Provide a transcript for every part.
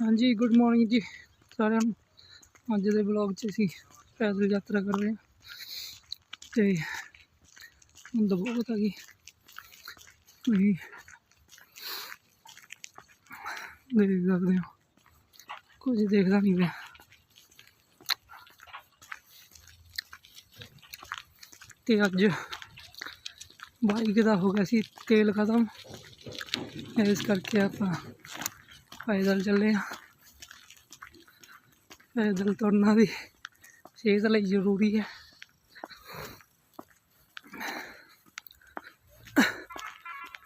ਹਾਂਜੀ good morning ਜੀ ਸਾਰਿਆਂ ਨੂੰ। ਅੱਜ ਦੇ ਵਲੌਗ 'ਚ ਅਸੀਂ ਪੈਦਲ ਯਾਤਰਾ ਕਰ ਰਹੇ ਹਾਂ। ਤੇ ਤਾਂ ਬਹੁਤ ਹੈਗੀ ਤੁਸੀਂ ਦੇਖ ਸਕਦੇ ਹੋ। ਕੁਝ ਦੇਖਦਾ ਨਹੀਂ ਪਿਆ। ਤੇ ਅੱਜ ਬਾਈਕ ਦਾ ਹੋ ਗਿਆ ਸੀ, ਤੇਲ ਖਤਮ। ਇਸ ਕਰਕੇ ਆਪਾਂ ਪੈਦਲ ਚੱਲੇ ਆ। ਪੈਦਲ ਤੁਰਨਾ ਵੀ ਸਿਹਤ ਲਈ ਜ਼ਰੂਰੀ ਹੈ।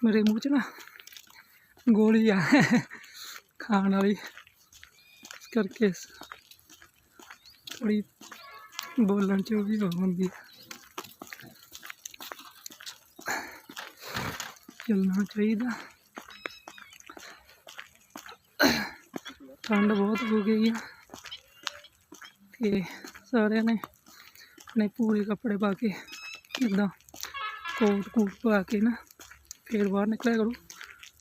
ਮੇਰੇ ਮੂੰਹ 'ਚ ਨਾ ਗੋਲੀ ਆ, ਖਾਣ ਵਾਲੀ। ਇਸ ਕਰਕੇ ਥੋੜੀ ਬੋਲਣ 'ਚ ਵੀ ਉਹ ਹੁੰਦੀ ਹੈ। ਚੱਲਣਾ ਚਾਹੀਦਾ। ਠੰਡ ਬਹੁਤ ਹੋ ਗਈ ਆ। ਤੇ ਸਾਰਿਆਂ ਨੇ ਆਪਣੇ ਪੂਰੇ ਕੱਪੜੇ ਪਾ ਕੇ ਇੱਦਾਂ ਕੋਟ ਕੂਟ ਪਾ ਕੇ ਨਾ ਫਿਰ ਬਾਹਰ ਨਿਕਲਿਆ ਕਰੋ।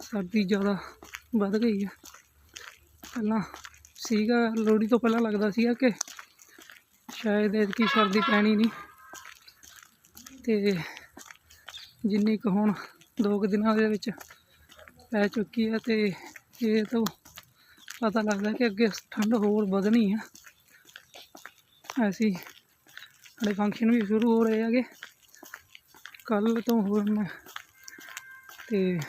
ਸਰਦੀ ਜ਼ਿਆਦਾ ਵੱਧ ਗਈ ਆ। ਪਹਿਲਾਂ ਸੀਗਾ, ਲੋਹੜੀ ਤੋਂ ਪਹਿਲਾਂ ਲੱਗਦਾ ਸੀਗਾ ਕਿ ਸ਼ਾਇਦ ਐਤਕੀ ਸਰਦੀ ਪੈਣੀ ਨਹੀਂ। ਤੇ ਜਿੰਨੀ ਕੁ ਹੁਣ ਦੋ ਕੁ ਦਿਨਾਂ ਦੇ ਵਿੱਚ ਪੈ ਚੁੱਕੀ ਹੈ ਤੇ ਇਹ ਤੋਂ ਪਤਾ ਲੱਗਦਾ ਕਿ ਅੱਗੇ ਠੰਡ ਹੋਰ ਵਧਣੀ ਆ। ਐਸੀ ਸਾਡੇ ਫੰਕਸ਼ਨ ਵੀ ਸ਼ੁਰੂ ਹੋ ਰਹੇ ਹੈਗੇ। ਕੱਲ ਤੋਂ ਹੋਰ ਮੈਂ ਤੇ